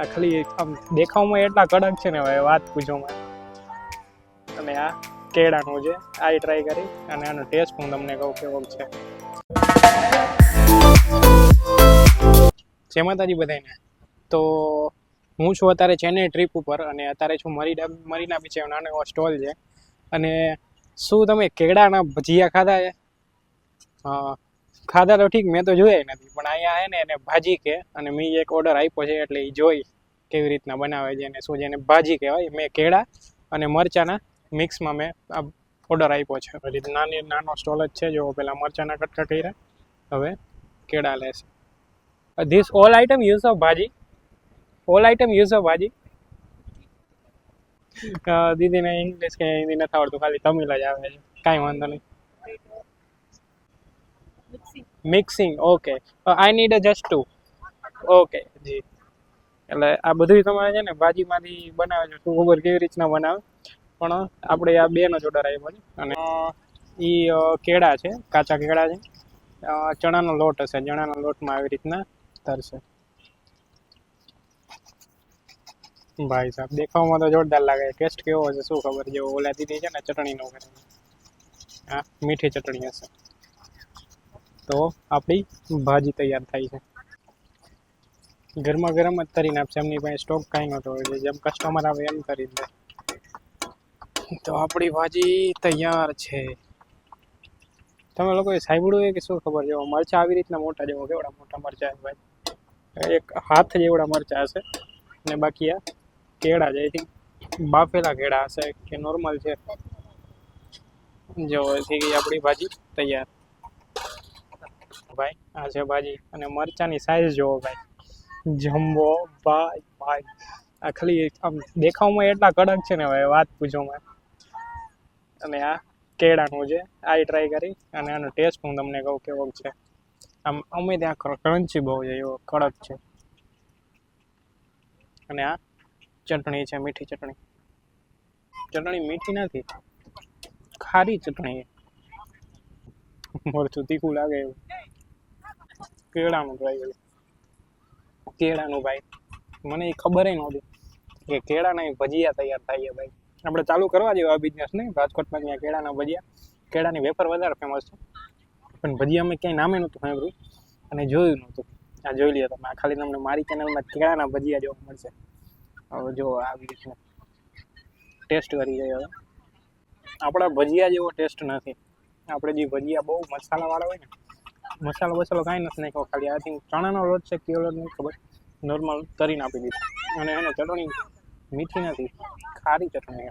આ ખાલી આમ દેખાવમાં એટલા કડક છે ને હવે વાત પૂછોમાં. તમે આ કેળાનું છે આ ટ્રાય કરી અને આનો ટેસ્ટ હું તમને કહું કેવો છે. જય માતાજી બધાને તો હું છું અત્યારે ચેન્નઈ ટ્રીપ ઉપર અને અત્યારે છું મરીના મરીના બીચે નાનો એવો સ્ટોલ છે. અને શું તમે કેળાના ભજીયા ખાધા છે? હા ખાધા તો ઠીક, મેં તો જોયા નથી, પણ અહીંયા હે ને એને ભાજી કે, અને મેં એક ઓર્ડર આપ્યો છે, એટલે એ જોઈ કેવી રીતના બનાવે છે અને શું છે, એને ભાજી કહેવાય, મેં કેળા અને મરચાના મિક્સમાં મેં આ ઓર્ડર આપ્યો છે. એ નાની, નાનો સ્ટોલ જ છે, જો પેલા મરચાના કટકા કર્યા, હવે કેળા લેશે. This all item use of bhaji. All item use of bhaji. દીદીને English કે હિન્દી નથી આવડતું, ખાલી તમિલ જ આવે છે, કાંઈ વાંધો નહીં. Mixing okay I need just to okay જી. એટલે આ બધું તમારે છે ને ભાજીમાંથી બનાવે છે શું ખબર કેવી રીતના બનાવે? પણ આપણે આ બેનો જ ઓર્ડર આવ્યો છે. અને એ કેળા છે કાચા કેળા છે. ચણાનો લોટ હશે ચણાના લોટમાં આવી રીતના તરશે. ભાઈ સાહેબ દેખાવમાં તો જોરદાર લાગે. ટેસ્ટ કેવો હશે શું ખબર? જેવો ઓલા દીધી છે ને ચટણીનો હા મીઠી ચટણી હશે. તો આપણી ભાજી તૈયાર થાય છે. ગરમા ગરમ જ તરીને આપશે એમની પાસે સ્ટોક કાંઈ નહોતો હોય જેમ કસ્ટમર આવે એમ કરી દે તો આપણી ભાજી તૈયાર છે. તમે લોકોએ સાંભળ્યું હોય કે શું ખબર છે? મરચા આવી રીતના મોટા જેવો, કેવડા મોટા મરચા છે ભાઈ? એક હાથ જેવડા મરચા હશે અને બાકી આ કેળા છે. આઈ બાફેલા કેળા હશે, કે નોર્મલ છે. જો થઈ આપણી ભાજી તૈયાર. ભાઈ આ છે ભાજી અને મરચાની સાઈઝ જોવો ભાઈ. જમ્બો, ભાઈ ભાઈ. આ ખાલી આમ દેખાવમાં એટલા કડક છે ને ભાઈ વાત પૂછોમાં અને આ કેળાનું છે આ ટ્રાય કરી. અને આનો ટેસ્ટ હું તમને કહું કેવો છે. આમ અમે ત્યાં ક્રન્ચી બહુ છે, એવો કડક છે. અને આ ચટણી છે, મીઠી ચટણી. ચટણી મીઠી નથી. ખારી ચટણી મરચું તીખું લાગે એવું. કેળાનું કર્યું કેળાનું ભાઈ. મને એ ખબર નહોતી કે કેળાના ભજીયા તૈયાર થાય ભાઈ. આપણે ચાલુ કરવા જેવા બિઝનેસ નહીં રાજકોટમાં ત્યાં કેળાના ભજીયા, કેળાની વેફર વધારે ફેમસ છે. પણ ભજીયા અમે ક્યાંય નામે નહોતું સાંભળ્યું અને જોયું નહોતું. આ જોઈ લ્યો તમે ખાલી તમને મારી ચેનલમાં કેળાના ભજીયા જોવા મળશે. હવે જો આવી રીતના ટેસ્ટ કરી જાય હવે આપણા ભજીયા જેવો ટેસ્ટ નથી. આપણે જે ભજીયા બહુ મસાલાવાળા હોય ને મસાલો બસાલો કાંઈ નથી નાખ્યો, ખાલી આઈ થિંક ચણાનો લોટ છે કેવો લોટ નહીં ખબર. નોર્મલ તરીને આપી દીધું. અને એને ચટણી મીઠી નથી, ખારી ચટણી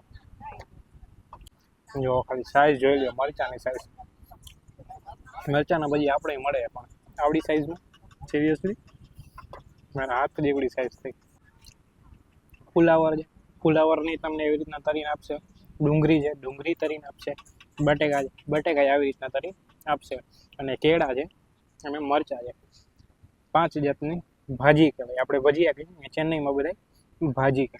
જો ખાલી સાઈઝ જોઈ લો મરચાની સાઈઝ મરચાના ભજી આપણે મળે પણ આવડી સાઈઝમાં સિરિયસલી મારા હાથ જેવડી સાઈઝ થઈ. ફુલાવર છે. ફુલાવરની તમને એવી રીતના તરીને આપશે. ડુંગળી છે, ડુંગળી તરીને આપશે. બટેકા છે. બટેકા આવી રીતના તરી આપશે. અને કેળા છે અને મરચાં છે. પાંચ જાતની ભાજી કહેવાય. આપણે ભજીયા કહીએ ચેન્નઈમાં બધા ભાજી કહે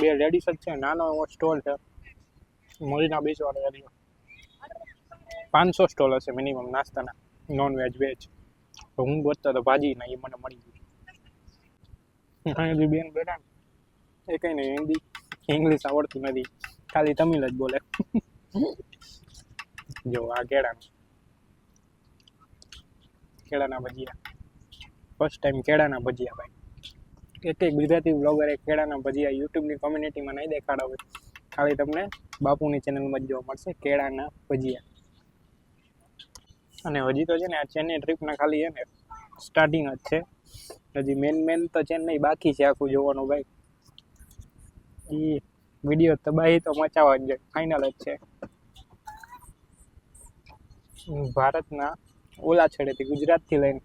બે લેડીઝ જ છે, નાનો એવો સ્ટોલ છે. મોરીના બીચ વાળો એરિયો પાંચસો સ્ટોલ હશે મિનિમમ નાસ્તાના. નોન વેજ વેજ તો હું ગોતતો તો ભાજી ના, એ મને મળી ગયું અહીંયાથી બેન બેઠા એ કંઈ નહીં હિન્દી ઇંગ્લિશ આવડતું નથી. ખાલી તમિલ જ બોલે. જો, આ કેળાનું. કેળાના ભજીયા. ફર્સ્ટ ટાઈમ કેળાના ભજીયા, ભાઈ. એક એક ગુજરાતી બ્લોગરે કેળાના ભજીયા યુટ્યુબની કોમ્યુનિટીમાં નહીં દેખાડાવે ખાલી તમને બાપુની ચેનલમાં જ જોવા મળશે, કેળાના ભજીયા. અને હજી તો છે ને, આ ચેન્નઈ ટ્રીપના ખાલી છે ને સ્ટાર્ટિંગ જ છે. હજી મેન મેન તો ચેન્નઈ બાકી છે આખું જોવાનું, ભાઈ. એ વીડિયો તબાહી તો મચાવવા જ ફાઇનલ જ છે. ભારતના ઓલા છેડેથી ગુજરાતથી લઈને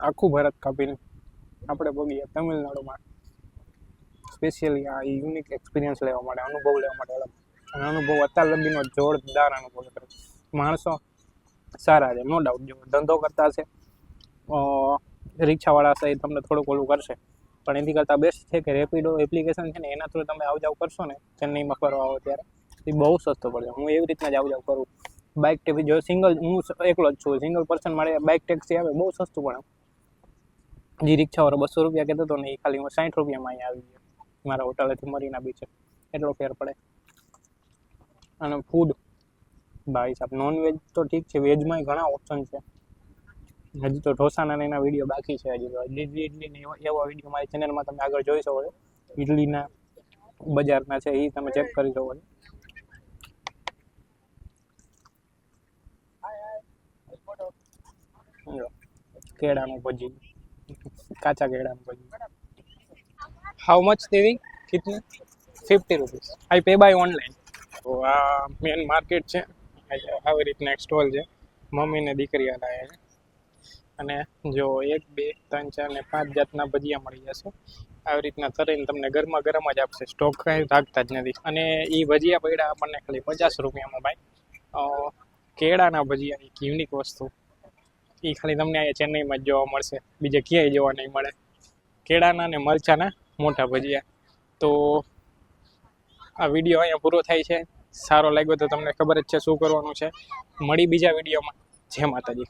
આખું ભારત કાપીને આપણે પગીએ તમિલનાડુમાં સ્પેશિયલી આ યુનિક એક્સપિરિયન્સ લેવા માટે, અનુભવ લેવા માટે અને અનુભવ અત્યાર લગીનો જોરદાર અનુભવ કરે માણસો સારા છે, નો ડાઉટ જો ધંધો કરતા હશે રિક્ષાવાળા હશે, એ તમને થોડુંક ઓલું કરશે. પણ એથી કરતાં બેસ્ટ છે કે રેપિડો એપ્લિકેશન છે ને, એના થ્રુ તમે આવ જાવ કરશો ને, ચેન્નઈમાં ફરવા આવો ત્યારે, એ બહુ સસ્તો પડશે હું એવી રીતના જ આવ જાવ કરું. બાઇક ટેક્સી જો સિંગલ હું એકલો જ છું. સિંગલ પર્સન મારે બાઇક ટેક્સી આવે, બહુ સસ્તું પણ જે રિક્ષાવાળો બસો રૂપિયા કહેતો હતો ને, એ ખાલી હું સાઠ રૂપિયામાં અહીંયા આવી ગયો. મારા હોટલેથી મરીના બીચે. એટલો ફેર પડે. અને ફૂડ ભાઈ સાહેબ નોન વેજ તો ઠીક છે વેજમાંય ઘણા ઓપ્શન છે. હજી તો ઢોસાના એના વીડિયો બાકી છે હજી તો. ઇડલી ઇડલી એવા એવા વીડિયો મારી ચેનલમાં તમે આગળ જોઈ શકો છો. ઇડલીના બજારના છે, એ તમે ચેક કરી શકો છો. કેળાનું ભજી કાચા કેળાનું ભજી હાઉ મચ દેવી કિતને fifty rupees I pay by online તો આ મેન માર્કેટ છે. આવી રીતના એક સ્ટોલ છે. મમ્મી ને દીકરી હલાવે છે. અને જો એક, બે, ત્રણ, ચાર ને પાંચ જાતના ભજીયા મળી જશે. આવી રીતના તરીને તમને ગરમા ગરમ જ આપશે. સ્ટોક કાંઈ રાખતા જ નથી. અને એ ભજીયા પડ્યા આપણને ખાલી પચાસ રૂપિયામાં ભાઈ. કેળાના ભજીયા એક યુનિક વસ્તુ. એ ખાલી તમને અહીંયા ચેન્નઈમાં જ જોવા મળશે. બીજે ક્યાંય જોવા નહીં મળે. કેળાના ને મરચાના મોટા ભજીયા. તો આ વીડિયો અહીંયા પૂરો થાય છે. સારો લાગ્યો તો તમને ખબર જ છે શું કરવાનું છે. મળી બીજા વિડીયોમાં. જય માતાજી.